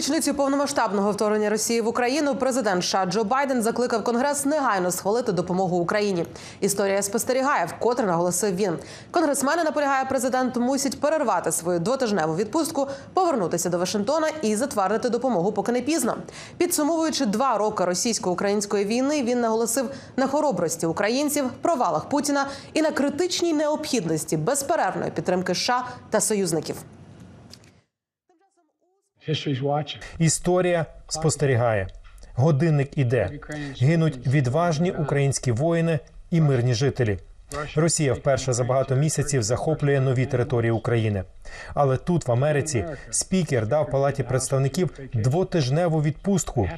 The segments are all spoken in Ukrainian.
річницю повномасштабного вторгнення Росії в Україну президент США Джо Байден закликав Конгрес негайно схвалити допомогу Україні. Історія спостерігає, вкотре наголосив він. Конгресмени наполягає, президент мусить перервати свою двотижневу відпустку, повернутися до Вашингтона і затвердити допомогу, поки не пізно. Підсумовуючи два роки російсько-української війни, він наголосив на хоробрості українців, провалах Путіна і на критичній необхідності безперервної підтримки США та союзників. Історія спостерігає. Годинник іде. Гинуть відважні українські воїни і мирні жителі. Росія вперше за багато місяців захоплює нові території України. Але тут, в Америці, спікер дав палаті представників двотижневу відпустку.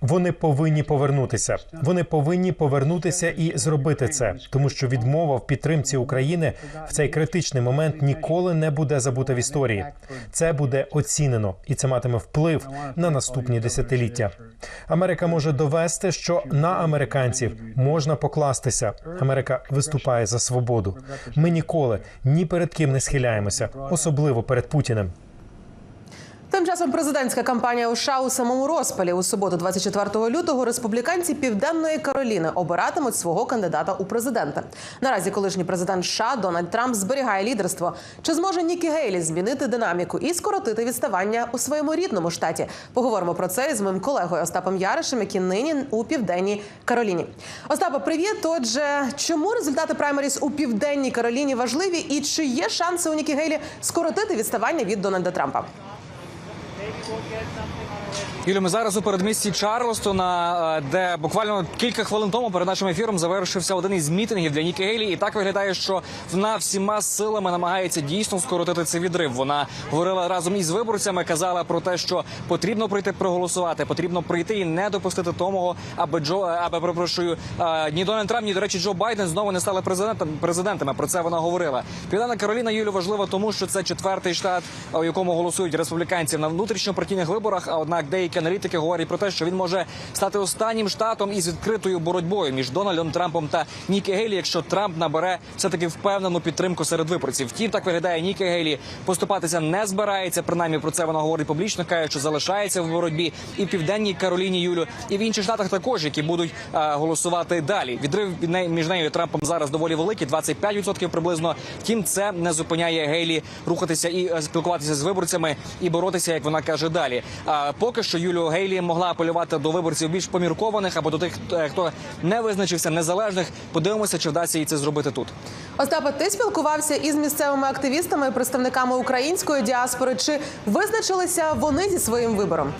Вони повинні повернутися. Вони повинні повернутися і зробити це, тому що відмова в підтримці України в цей критичний момент ніколи не буде забута в історії. Це буде оцінено, і це матиме вплив на наступні десятиліття. Америка може довести, що на американців можна покластися. Америка виступає за свободу. Ми ніколи ні перед ким не схиляємося, особливо перед Путіним. Тим часом президентська кампанія у США у самому розпалі у суботу, 24 лютого, республіканці Південної Кароліни обиратимуть свого кандидата у президенти. Наразі колишній президент США Дональд Трамп зберігає лідерство. Чи зможе Нікі Гейлі змінити динаміку і скоротити відставання у своєму рідному штаті? Поговоримо про це із моїм колегою Остапом Яришем, який нині у південній Кароліні. Остапа, привіт. Отже, чому результати праймеріс у південній Кароліні важливі, і чи є шанси у Нікі Гейлі скоротити відставання від Дональда Трампа? Юлі, ми зараз у передмісті Чарлстона, е, де буквально кілька хвилин тому перед нашим ефіром завершився один із мітингів для Нікі Гейлі. І так виглядає, що вона всіма силами намагається дійсно скоротити цей відрив. Вона говорила разом із виборцями, казала про те, що потрібно прийти проголосувати, потрібно прийти і не допустити того, аби Джо, аби перепрошую, е, ні Дональд Трамп, ні до речі, Джо Байден знову не стали президентом президентами. Про це вона говорила. Південна Кароліна Юлю важлива, тому що це четвертий штат, у якому голосують республіканці на внутрішньопартійних виборах. А однак деякі аналітики говорять про те, що він може стати останнім штатом із відкритою боротьбою між Дональдом Трампом та Нікі Гейлі, якщо Трамп набере все таки впевнену підтримку серед виборців. Втім, так виглядає Нікі Гейлі. Поступатися не збирається. Принаймні про це вона говорить публічно. каже, що залишається в боротьбі і в південній Кароліні Юлю, і в інших штатах також, які будуть е, голосувати далі. Відрив між нею і Трампом зараз доволі великий, 25% приблизно. Втім, це не зупиняє Гейлі рухатися і е, спілкуватися з виборцями і боротися, як вона каже далі. А поки що Юлію Гейлі могла апелювати до виборців більш поміркованих або до тих, е, хто не визначився незалежних. Подивимося, чи вдасться їй це зробити тут. Остапа, ти спілкувався із місцевими активістами, представниками української діаспори. Чи визначилися вони зі своїм вибором?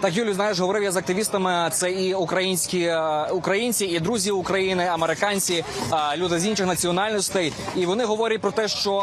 Так, Юлю, знаєш, говорив я з активістами. Це і українські е, українці, і друзі України, американці, е, люди з інших національностей. І вони говорять про те, що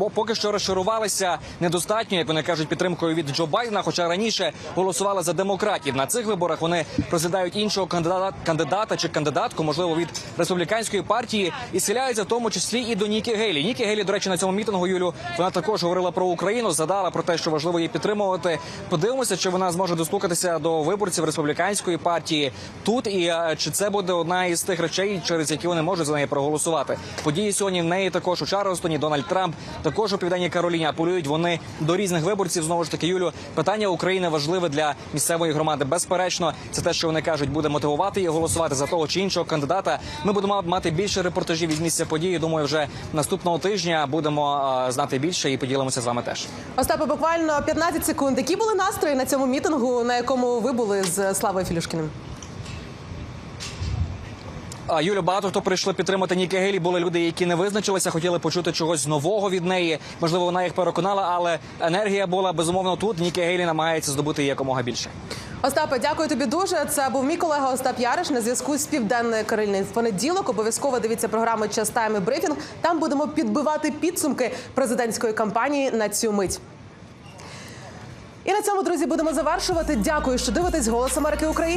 е, поки що розчарувалися недостатньо, як вони кажуть, підтримкою від Джо Байдена. Хоча раніше голосували за демократів. На цих виборах вони розглядають іншого кандидата, кандидата чи кандидатку, можливо, від республіканської партії, і схиляються в тому числі і до Нікі Гейлі. Нікі Гейлі, до речі, на цьому мітингу Юлю вона також говорила про Україну, задала про те, що важливо її підтримувати. Подивимося, чи вона зможе достукатися до виборців республіканської партії тут, і е, чи це буде одна із тих речей, через які вони можуть за неї проголосувати. Події сьогодні в неї також у Чарльстоні. Дональд Трамп також у південній Кароліні апелюють вони до різних виборців. Знову ж таки, Юлю, питання України важливе для місцевої громади. Безперечно, це те, що вони кажуть, буде мотивувати її голосувати за того чи іншого кандидата. Ми будемо мати більше репортажів із місця події. Думаю, вже наступного тижня будемо е, знати більше і поділимося з вами теж. Остапа, буквально 15 секунд. Які були настрої на цьому мітингу, на якому ви були з Славою Філюшкіним? Юлю, багато хто прийшли підтримати Нікі Гейлі. Були люди, які не визначилися, хотіли почути чогось нового від неї. Можливо, вона їх переконала, але енергія була безумовно тут. Нікі Гейлі намагається здобути якомога більше. Остапе, дякую тобі дуже. Це був мій колега Остап Яриш на зв'язку з південної Кароліни. В понеділок обов'язково дивіться програми «Час тайм» і брифінг. Там будемо підбивати підсумки президентської кампанії на цю мить. І на цьому, друзі, будемо завершувати. Дякую, що дивитесь голос Америки українською.